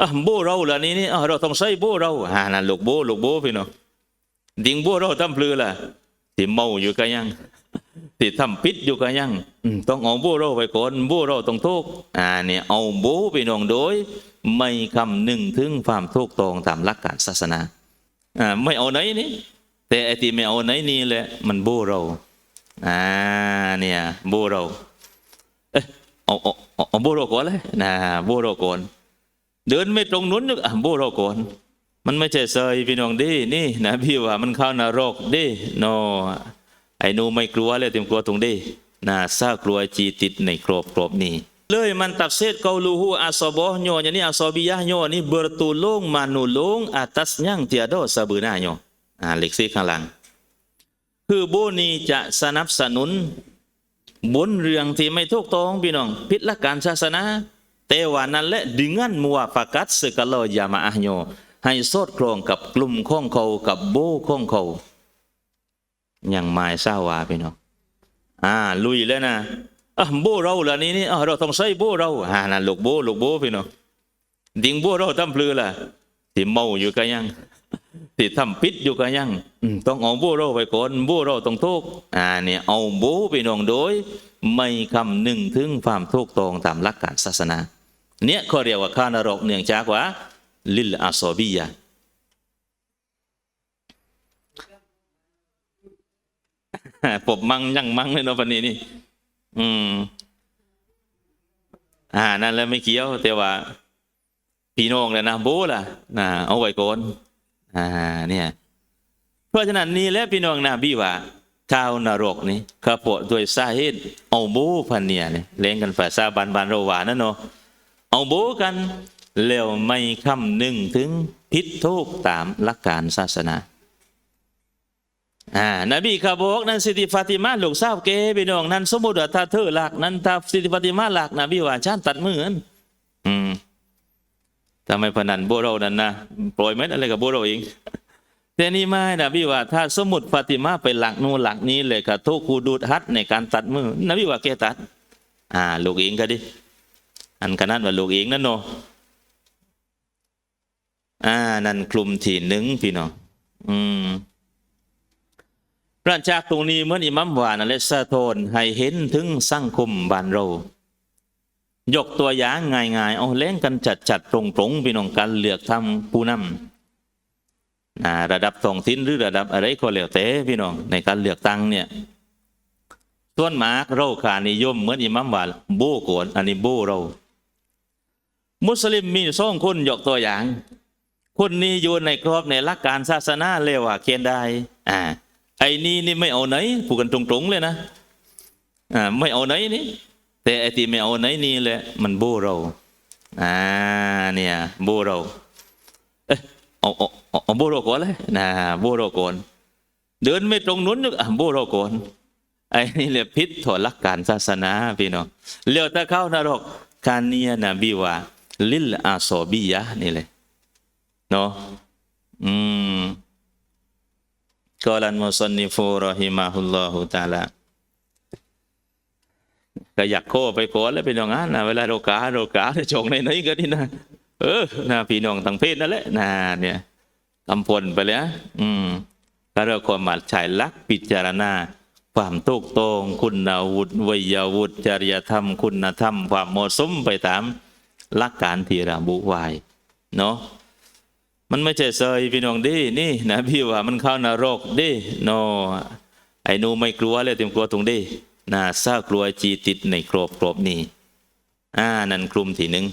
อะโบเราล่ะนี่นี่เราต้องใส่โบเราอ่านั่นลูกโบลูกโบพี่น้องดิ่งโบเราทำพลือล่ะที่เมาอยู่กันยังที่ทำพิษอยู่กันยังต้องเอาโบเราไปก่อนโบเราต้องทุกข์อ่าเนี่ยเอาโบพี่น้องโดย ไม่คำนึงถึงความถูกตองตามหลักการศาสนาอ่าไม่เอาไหนนี่แต่ไอที่ไม่เอาไหนนี่แหละมันโบเราอ่าเนี่ยโบเราเอ๊ะเอาเอาเอาเอาโบโรก่อนเลยนะโบโรก่อน เดินไม่ตรงนู้นนึกอะโบโรก่อนมันไม่ใช่เซยพี่น้องดินี่นะพี่ว่ามันเข้านรกดิโนไอ้หนูไม่กลัวเลยเต็มกลัวตรงดินะซากลัวจีติดในครอบครอบนี้เลยมันตับเซตกาลูฮูอาซอบโยอยนี้อาซอบิยะโยนี่เบอร์ตูลงมานูลงอาตัสยังเตียโดซาบืนาโยอ่าเล็กซี่ข้างหลัง คือโบนีจะสนับสนุนบนเรื่องที่ไม่ถูกต้องพี่น้องผิดหลักการศาสนา แต่ว่านั้นแหละดึงันมัวฟากัดสกลอยามาอะห์โยให้สอดคล้องกับกลุ่มของเขากับโบของเขาอย่างหมายซาวาพี่น้องอ่าลุยแล้วนะโบเราล่ะนี่นี่เราต้องใส่โบเราอ่านั่นลูกโบลูกโบพี่น้องดิงโบเราทำพลือล่ะที่เมาอยู่กันยังที่ทำพิษอยู่กันยังต้องเอาโบเราไปก่อนโบเราต้องทุกอ่าเนี่ยเอาโบไปน้องโดย ไม่คำหนึ่งถึงความถูกต้องตามหลักการศาสนา เนี่ยเขาเรียกว่าข้านรกเนื่องจากว่าลิลอาซอบียะปบมังยังมังเลยเนาะวันนี้นี่ อืม อ่า นั่นแหล้วไม่เกี่ยว แต่ว่า พี่น้องเลยนะโบล่ะนะเอาไว้ก่อนอ่า เนี่ย เพราะฉะนั้นนี่แหละพี่น้องนาบีว่าชาวนรกนี่ขะโปะด้วยสาเหตุเอาโบพันเนี่ยเนี่ยเล่นกันภาษาบานบานๆเรวานั่นเนาะ เอาโบกันแล้วไม่คำนึงถึงพิษทุกตามหลักการศาสนาอ่านบีขบอกนั้นสิทธิฟาติมาลูกสาวเกพี่น้องนั้น สมมุติว่าถ้าเธอหลักนั้นถ้าสิทธิฟาติมาหลักนบีว่าชานตัดมืออันอืมทำไมพนันโบเรานั่นนะปล่อยไหมอะไรกับโบเราเองแต่นี่ไม่นะพี่ว่าถ้าสมมติฟาติมาไปหลักนู่นหลักนี้เลยกับโทษครูดูดฮัดในการตัดมือนบีว่าแกตัด อ่า ลูกเองก็ดิ อันขนาดว่าลูกเองนั่นเนาะอ่านั่นกลุ่มที่หนึ่งพี่น้องอืมพระจากตรงนี้เหมื่อนอิมัมวานั่นและสะท้อนให้เห็นถึงสังคมบ้านเรา ยกตัวอย่างง่ายๆเอาเล่นกันจัดจัดๆตรงๆพี่น้องการเลือกทำผู้นำอ่าระดับท้องถิ่นหรือระดับอะไรก็แล้วแต่พี่น้องในการเลือกตั้งเนี่ยส่วนมากเราขานิยมเหมือนอิมัมว่าโบโกวนอันนี้โบเรา มุสลิมมีสองคนยกตัวอย่าง คนนี้อยู่ในครอบในหลักการศาสนาเรียว่าเคียนได้อ่าไอ้นี่นี่ไม่เอาไหนพูดกันตรงๆเลยนะอ่าไม่เอาไหนนี่แต่ไอ้ที่ไม่เอาไหนนี่แหละมันโบเราอ่าเนี่ยโบเราเอาเอาเอาเอาโบโรก่อนเลยนะโบโรก่อนเดินไม่ตรงนู้นอะโบโรก่อนไอ้นี่แหละพิษถอดหลักการศาสนาพี่น้องเลี้ยวตะเข้านรกการเนียนะบีว่า ลิลอาซอบียะนี่เลยเนาะอืมกอลันมุสนิฟูรอฮิมาฮุลลอฮุตาลาก็อยากโคไปก่อนแล้วพี่น้องอะนะเวลาเรกาเรากาจงในไหนก็นี่นะเออนะพี่น้องต่างเพศนั่นแหละนะเนี่ยกำพลไปแล้วอืมก็เราความหมัดฉายลักพิจารณา ความถูกต้องคุณอาวุฒิวิยาวุฒิจริยธรรม คุณธรรม ความเหมาะสมไปตาม ลักการที่ระบุไว้เนาะมันไม่ใช่เซยพี่น้องดินี่นะพี่ว่ามันเข้านรกดิโนไอ้หนูไม่กลัวเลยเต็มกลัวตรงดินะซากลัวจีติดในครอบครอบนี้อ่านั่นกลุ่มที่หนึ่ง